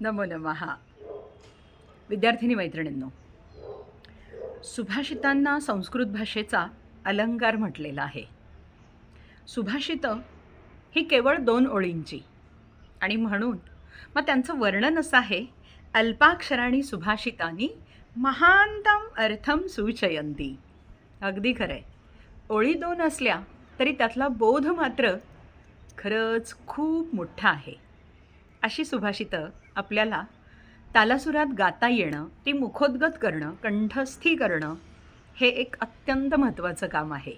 नमो नमहा विद्यार्थिनी मैत्रिणींनो सुभाषितांना संस्कृत भाषेचा अलंकार म्हटलेला आहे. सुभाषितं ही केवळ दोन ओळींची आणि म्हणून मग त्यांचं वर्णन असं आहे अल्पाक्षराणी सुभाषितांनी महांतम अर्थम सुचयंती अगदी खरं आहे ओळी दोन असल्या तरी त्यातला बोध मात्र खरंच खूप मोठा आहे. अशी सुभाषितं आपल्याला तालासुरात गाता येणं ती मुखोद्गत करणं कंठस्थी करणं हे एक अत्यंत महत्त्वाचं काम आहे.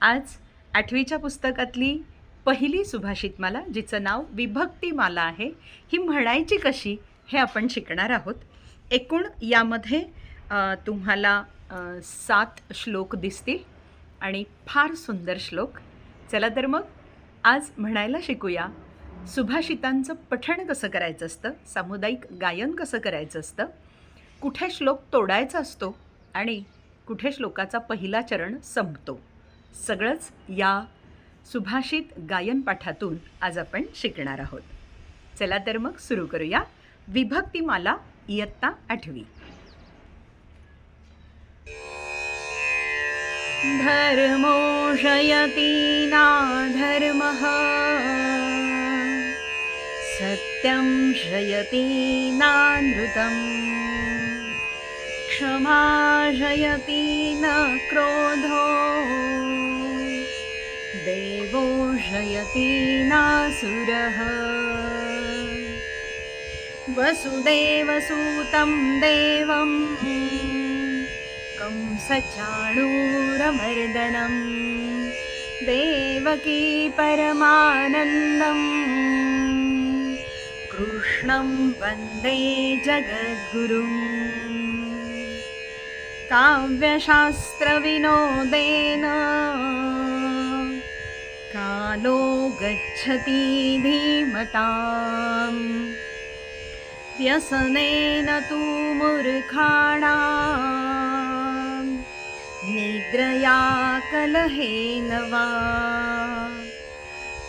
आज आठवीच्या पुस्तकातली पहिली सुभाषितमाला जिचं नाव विभक्तीमाला आहे ही म्हणायची कशी हे आपण शिकणार आहोत. एकूण यामध्ये तुम्हाला सात श्लोक दिसतील आणि फार सुंदर श्लोक. चला तर मग आज म्हणायला शिकूया. सुभाषितांचं पठण कसं करायचं असतं? सामुदायिक गायन कसं करायचं असतं? कुठे श्लोक तोडायचा असतो? आणि कुठे श्लोकाचा पहिला चरण संपतो? सगळंच या सुभाषित गायन पाठातून आज आपण शिकणार आहोत. चला तर मग सुरू करूया. विभक्तीमाला इयत्ता आठवी. धर्मोषयती ना धर्मः शयति नानृतम्। क्षमा शयति न क्रोधो। देवो शयति नासुरः वसुदेवसूतं देवम् कंसचाणूरमर्दनं। देवकी परमानन्दम् कृष्णं वन्दे जगद्गुरुम्। काव्यशास्त्रविनोदेन कालो गच्छति धीमताम्। व्यसनेन तु मूर्खाणां निद्रया कलहेन वा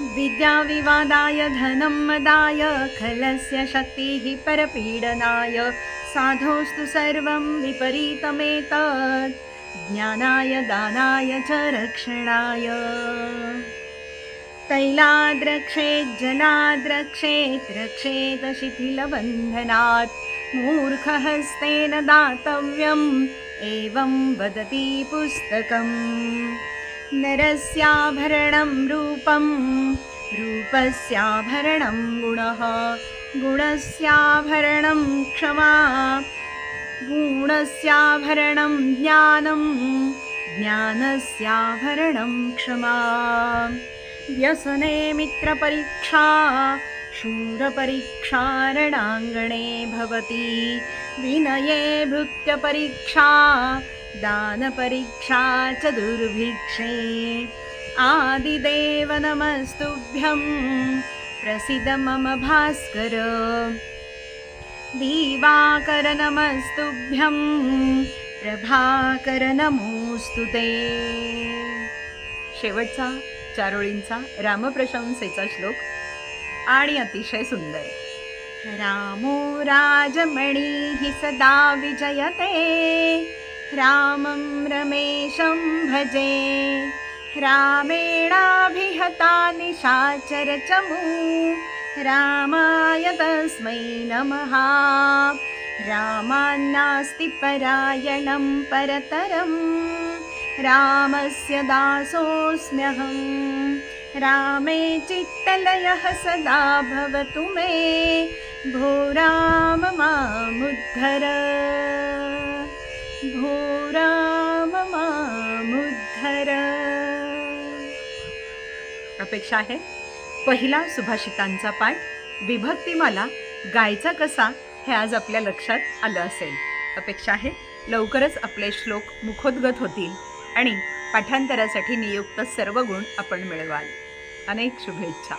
विद्याविवादाय धनं मदाय खलस्य शक्तिः परपीडनाय साधोस्तु सर्वं विपरीतमेतत् ज्ञानाय दानाय च रक्षणाय। तैलाद्रक्षेत् जलाद्रक्षेत् रक्षेत शिथिलबन्धनात् मूर्खहस्तेन दातव्यम् एवं वदति पुस्तकम् नरस्याभरणं रूपं रूपस्याभरणं गुणः गुणस्याभरणं क्षमा गुणस्याभरणं ज्ञानं ज्ञानस्याभरणं क्षमा। व्यसने मित्रपरीक्षा शूरपरीक्षा रणाङ्गणे भवति। विनये भृत्यपरीक्षा दानपरीक्षा च दुर्भिक्षे। आदिदेव नमस्तुभ्यं प्रसिद मम भास्कर। दिवाकर नमस्तुभ्यं प्रभाकर नमोस्तु ते। शेवटचा चारोळींचा रामप्रशंसेचा श्लोक आणि अतिशय सुंदर। रामो राजमणिः सदा विजयते। रामं रमेशं भजे। रामेणाभिहता निशाचरचमू रामाय तस्मै नमः। रामान्नास्ति परायणं परतरं। रामस्य दासोऽस्म्यहं। रामे चित्तलयः सदा भवतु मे। भो राम मामुद्धर भो राम मामुद्धर। अपेक्षा आहे पहिला सुभाषितांचा पाठ विभक्तीमाला गायचा कसा हे आज आपल्या लक्षात आलं असेल. अपेक्षा आहे लवकरच आपले श्लोक मुखोद्गत होतील आणि पाठांतरासाठी नियुक्त सर्व गुण आपण मिळवाल. अनेक शुभेच्छा.